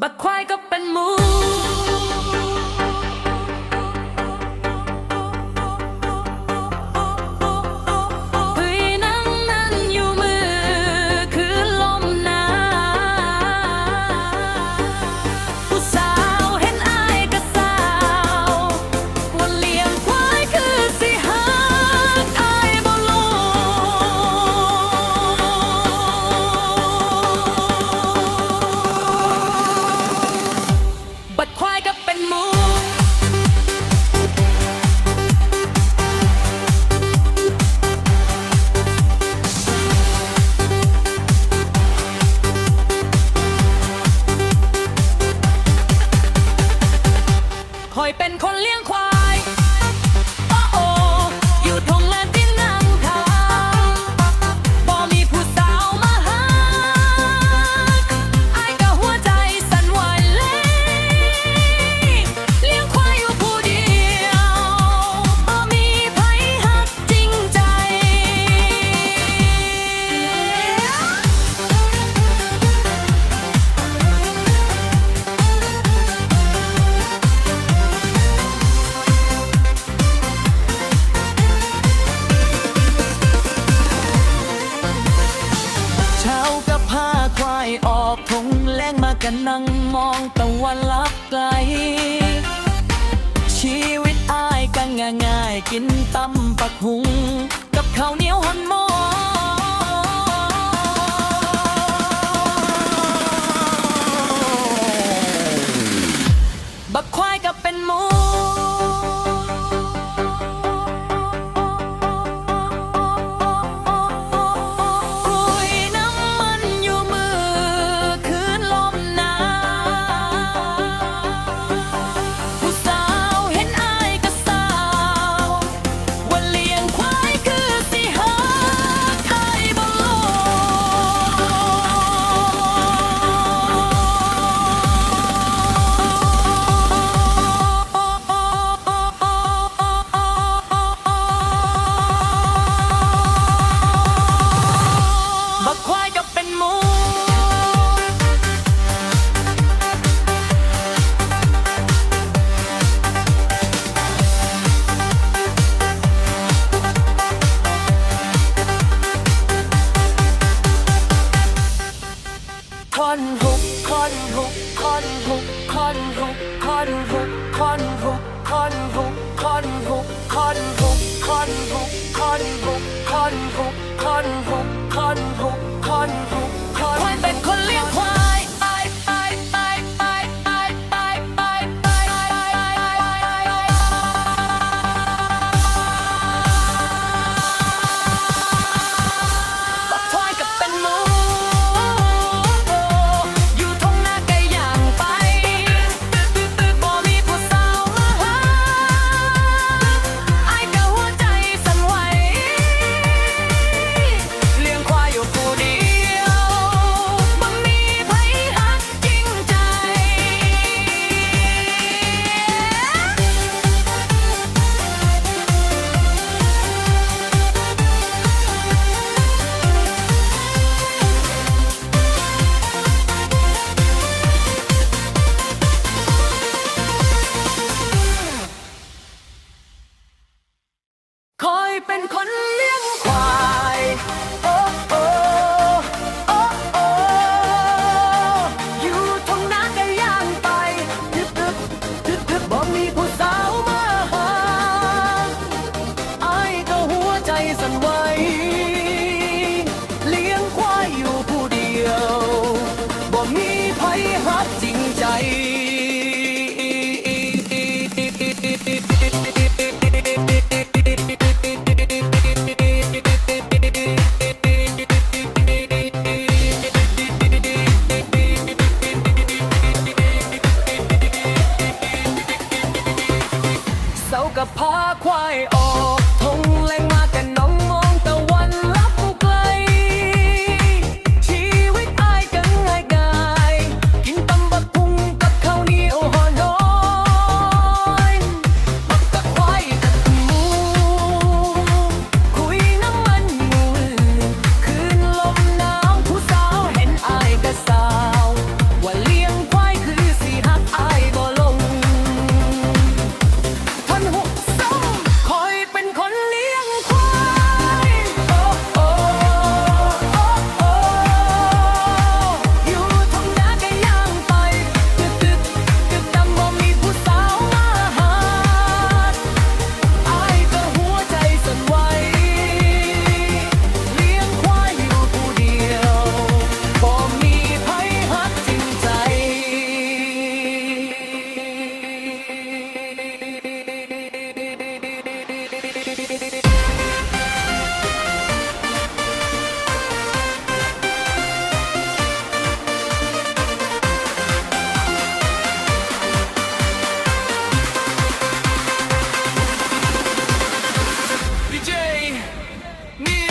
บักควายก็เป็นหมู ค连快。 ออกทงแล้งมากันนั่งมองตะวันลับไกล ชีวิตอายก็ง่ายๆกินตำปักหุง กับข้าวเหนียวหอนหม้อ บักควายก็เป็นหมูคอนฮุกคอนฮุกคอนฮุกคอนฮุกคอนฮุกคอนฮุกคอนฮุกคอนฮุกคอนฮุกคอนฮุกคอนฮุกคอนฮุกคอนฮุก เป็นคนเล Me